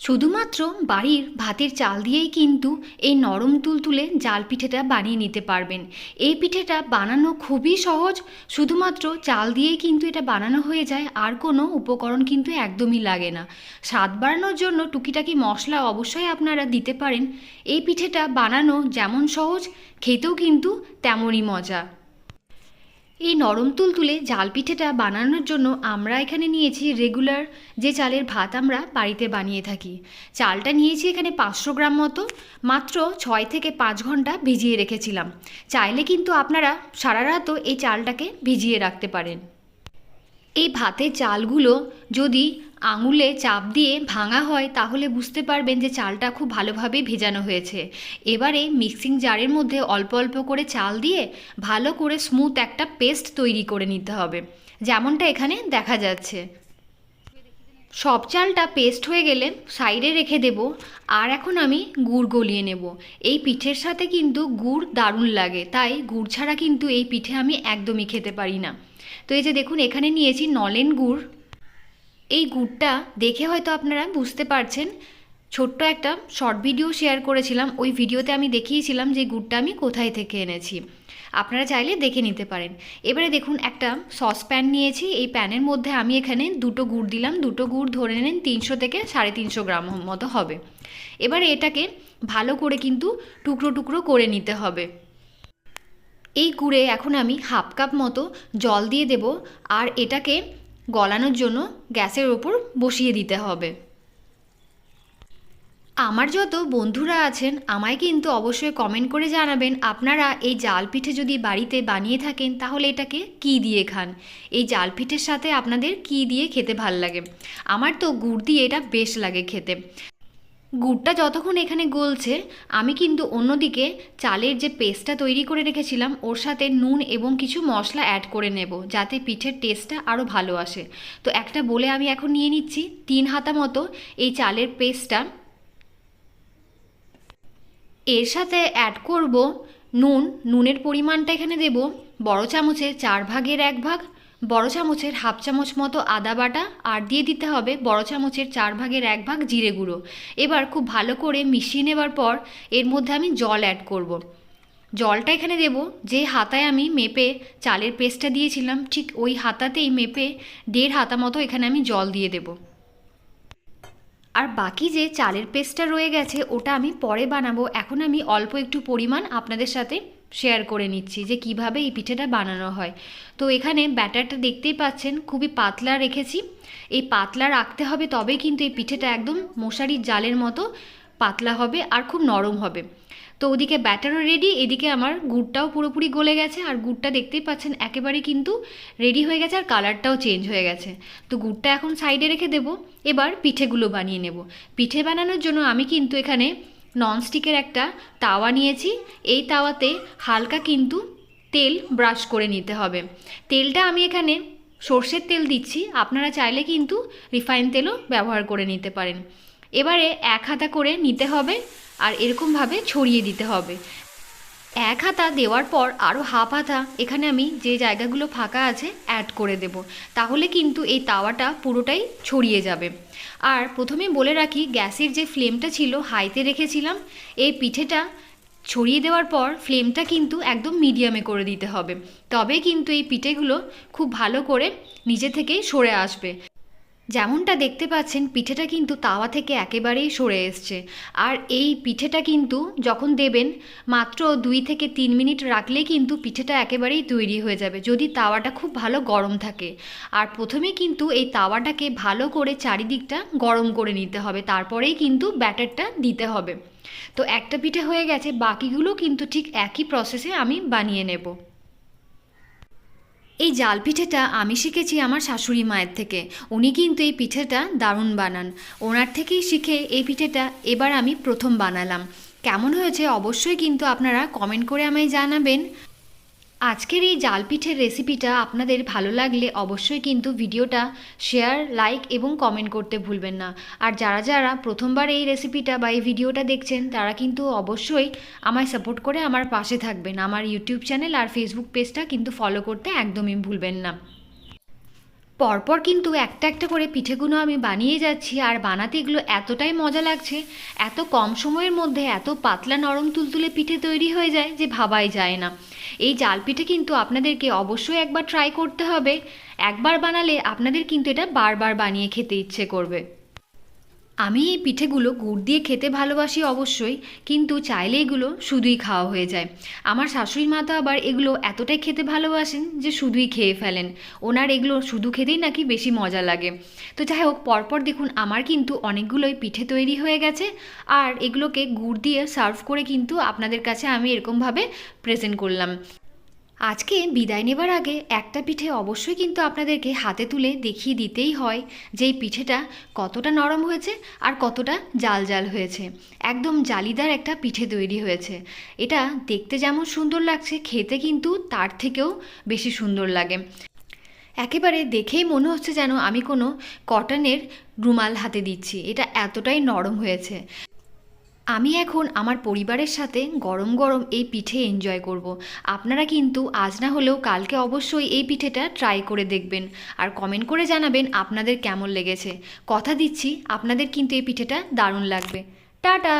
শুধুমাত্র বাড়ির ভাতের চাল দিয়েই কিন্তু এই নরম তুলতুলে জাল পিঠেটা বানিয়ে নিতে পারবেন। এই পিঠেটা বানানো খুবই সহজ, শুধুমাত্র চাল দিয়েই কিন্তু এটা বানানো হয়ে যায়, আর কোনো উপকরণ কিন্তু একদমই লাগে না। স্বাদ বাড়ানোর জন্য টুকিটাকি মশলা অবশ্যই আপনারা দিতে পারেন। এই পিঠেটা বানানো যেমন সহজ, খেতেও কিন্তু তেমনই মজা। এই নরম তুলতুলে জাল পিঠেটা বানানোর জন্য আমরা এখানে নিয়েছি রেগুলার যে চালের ভাত আমরা বাড়িতে বানিয়ে থাকি। চালটা নিয়েছি এখানে পাঁচশো গ্রাম মতো, মাত্র ছয় থেকে পাঁচ ঘণ্টা ভিজিয়ে রেখেছিলাম। চাইলে কিন্তু আপনারা সারা রাতও এই চালটাকে ভিজিয়ে রাখতে পারেন। এই ভাতের চালগুলো যদি আঙুলে চাপ দিয়ে ভাঙা হয়, তাহলে বুঝতে পারবেন যে চালটা খুব ভালোভাবে ভেজানো হয়েছে। এবারে মিক্সিং জারের মধ্যে অল্প অল্প করে চাল দিয়ে ভালো করে স্মুথ একটা পেস্ট তৈরি করে নিতে হবে। যেমনটা এখানে দেখা যাচ্ছে। সব চালটা পেস্ট হয়ে গেলে সাইডে রেখে দেব, আর এখন আমি গুড় গলিয়ে নেব। এই পিঠের সাথে কিন্তু গুড় দারুণ লাগে, তাই গুড় ছাড়া কিন্তু এই পিঠে আমি একদমই খেতে পারি না। তো এই যে দেখুন, এখানে নিয়েছি নলেন গুড়। এই গুড়টা দেখে হয়তো আপনারা বুঝতে পারছেন। ছোট্ট একটা শর্ট ভিডিও শেয়ার করেছিলাম। ওই ভিডিওতে আমি দেখিয়েছিলাম যে গুড়টা আমি কোথায় থেকে এনেছি। আপনারা চাইলে দেখে নিতে পারেন। এবারে দেখুন, একটা সসপ্যান নিয়েছি। এই প্যানের মধ্যে আমি এখানে দুটো গুড় দিলাম। দুটো গুড় ধরে নেন তিনশো থেকে সাড়ে তিনশো গ্রাম মতো হবে। এবারে এটাকে ভালো করে কিন্তু টুকরো টুকরো করে নিতে হবে। এই গুড়ে এখন আমি হাফ কাপ মতো জল দিয়ে দেব আর এটাকে গলানোর জন্য গ্যাসের ওপর বসিয়ে দিতে হবে। আমার যত বন্ধুরা আছেন, আমায় কিন্তু অবশ্যই কমেন্ট করে জানাবেন আপনারা এই জাল পিঠে যদি বাড়িতে বানিয়ে থাকেন, তাহলে এটাকে কি দিয়ে খান? এই জাল পিঠের সাথে আপনাদের কি দিয়ে খেতে ভালো লাগে? আমার তো গুড় দিয়ে এটা বেশ লাগে খেতে। গুড়টা যতক্ষণ এখানে গলছে, আমি কিন্তু অন্যদিকে চালের যে পেস্টটা তৈরি করে রেখেছিলাম, ওর সাথে নুন এবং কিছু মশলা অ্যাড করে নেব, যাতে পিঠের টেস্টটা আরও ভালো আসে। তো একটা বলে আমি এখন নিয়ে নিচ্ছি, তিন হাতা মতো এই চালের পেস্টটা। এর সাথে অ্যাড করব নুন, নুনের পরিমাণটা এখানে দেব, বড় চামচের চার ভাগের এক ভাগ বড় চামচের হাফ চামচ মতো আদা বাটা আর দিয়ে দিতে হবে বড় চামচের চার ভাগের এক ভাগ জিরে গুঁড়ো। এবার খুব ভালো করে মিশিয়ে নেবার পর এর মধ্যে আমি জল অ্যাড করব। জলটা এখানে দেব, যে হাতায় আমি মেপে চালের পেস্টটা দিয়েছিলাম, ঠিক ওই হাতাতেই মেপে দেড় হাতা মতো এখানে আমি জল দিয়ে দেবো। আর বাকি যে চালের পেস্টটা রয়ে গেছে, ওটা আমি পরে বানাবো। এখন আমি অল্প একটু পরিমাণ আপনাদের সাথে শেয়ার করে নিচ্ছি যে কীভাবে এই পিঠেটা বানানো হয়। তো এখানে ব্যাটারটা দেখতেই পাচ্ছেন, খুবই পাতলা রেখেছি। এই পাতলা রাখতে হবে তবেই কিন্তু এই পিঠেটা একদম মশারির জালের মতো পাতলা হবে আর খুব নরম হবে। তো ওদিকে ব্যাটারও রেডি এদিকে আমার গুড়টাও পুরোপুরি গলে গেছে আর গুড়টা দেখতেই পাচ্ছেন একেবারে কিন্তু রেডি হয়ে গেছে আর কালারটাও চেঞ্জ হয়ে গেছে। তো গুড়টা এখন সাইডে রেখে দেব, এবার পিঠেগুলো বানিয়ে নেব। পিঠে বানানোর জন্য আমি কিন্তু এখানে ননস্টিকের একটা তাওয়া নিয়েছি। এই তাওয়াতে হালকা কিন্তু তেল ব্রাশ করে নিতে হবে। তেলটা আমি এখানে সর্ষের তেল দিচ্ছি। আপনারা চাইলে কিন্তু রিফাইন তেলও ব্যবহার করে নিতে পারেন। এবারে এক হাতা করে নিতে হবে আর এরকমভাবে ছড়িয়ে দিতে হবে। এক হাতা দেওয়ার পর আরও হাফ হাতা এখানে আমি যে জায়গাগুলো ফাঁকা আছে অ্যাড করে দেব। তাহলে কিন্তু এই তাওয়াটা পুরোটাই ছড়িয়ে যাবে। আর প্রথমে বলে রাখি, গ্যাসের যে ফ্লেমটা ছিল, হাইতে রেখেছিলাম। এই পিঠেটা ছড়িয়ে দেওয়ার পর ফ্লেমটা কিন্তু একদম মিডিয়ামে করে দিতে হবে। তবে কিন্তু এই পিঠেগুলো খুব ভালো করে নিজে থেকেই সরে আসবে। যেমনটা দেখতে পাচ্ছেন, পিঠেটা কিন্তু তাওয়া থেকে একেবারেই সরে এসছে। আর এই পিঠেটা কিন্তু যখন দেবেন, মাত্র দুই থেকে তিন মিনিট রাখলে কিন্তু পিঠেটা একেবারেই তৈরি হয়ে যাবে, যদি তাওয়াটা খুব ভালো গরম থাকে। আর প্রথমে কিন্তু এই তাওয়াটাকে ভালো করে চারিদিকটা গরম করে নিতে হবে, তারপরেই কিন্তু ব্যাটারটা দিতে হবে। তো একটা পিঠে হয়ে গেছে, বাকিগুলো কিন্তু ঠিক একই প্রসেসে আমি বানিয়ে নেব। এই জাল পিঠেটা আমি শিখেছি আমার শাশুড়ি মায়ের থেকে। উনি কিন্তু এই পিঠেটা দারুণ বানান। ওনার থেকেই শিখে এই পিঠেটা এবার আমি প্রথম বানালাম। কেমন হয়েছে অবশ্যই কিন্তু আপনারা কমেন্ট করে আমায় জানাবেন। আজকের এই জাল পিঠের রেসিপিটা আপনাদের ভালো লাগলে অবশ্যই কিন্তু ভিডিওটা শেয়ার লাইক এবং কমেন্ট করতে ভুলবেন না। আর যারা যারা প্রথমবার এই রেসিপিটা বা এই ভিডিওটা দেখছেন, তারা কিন্তু অবশ্যই আমায় সাপোর্ট করে আমার পাশে থাকবেন। আমার ইউটিউব চ্যানেল আর ফেসবুক পেজটা কিন্তু ফলো করতে একদমই ভুলবেন না। পরপর কিন্তু একটা একটা করে পিঠেগুলো আমি বানিয়ে যাচ্ছি আর বানাতে এগুলো এতটাই মজা লাগছে, এত কম সময়ের মধ্যে এত পাতলা নরম তুলতুলে পিঠে তৈরি হয়ে যায় যে ভাবাই যায় না। এই জাল পিঠে কিন্তু আপনাদেরকে অবশ্যই একবার ট্রাই করতে হবে, একবার বানালে আপনাদের কিন্তু এটা বারবার বানিয়ে খেতে ইচ্ছে করবে। আমি এই পিঠেগুলো গুড় দিয়ে খেতে ভালোবাসি অবশ্যই, কিন্তু চাইলে এগুলো শুধুই খাওয়া হয়ে যায়। আমার শাশুড়ি মা তো আবার এগুলো এতটাই খেতে ভালোবাসেন যে শুধুই খেয়ে ফেলেন। ওনার এগুলো শুধু খেতেই নাকি বেশি মজা লাগে। তো যাই হোক, পরপর দেখুন আমার কিন্তু অনেকগুলোই পিঠে তৈরি হয়ে গেছে। আর এগুলোকে গুড় দিয়ে সার্ভ করে কিন্তু আপনাদের কাছে আমি এরকমভাবে প্রেজেন্ট করলাম। আজকে বিদায় নেবার আগে একটা পিঠে অবশ্যই কিন্তু আপনাদেরকে হাতে তুলে দেখিয়ে দিতেই হয় যে এই পিঠেটা কতটা নরম হয়েছে আর কতটা জাল জাল হয়েছে। একদম জালিদার একটা পিঠে তৈরি হয়েছে। এটা দেখতে যেমন সুন্দর লাগছে, খেতে কিন্তু তার থেকেও বেশি সুন্দর লাগে। একেবারে দেখেই মনে হচ্ছে যেন আমি কোনো কটনের রুমাল হাতে দিচ্ছি। এটা এতটাই নরম হয়েছে। আমি এখন আমার পরিবারের সাথে গরম গরম এই পিঠে এনজয় করব। আপনারা কিন্তু আজ না হলেও কালকে অবশ্যই এই পিঠেটা ট্রাই করে দেখবেন। আর কমেন্ট করে জানাবেন আপনাদের কেমন লেগেছে। কথা দিচ্ছি, আপনাদের কিন্তু এই পিঠেটা দারুণ লাগবে। টাটা!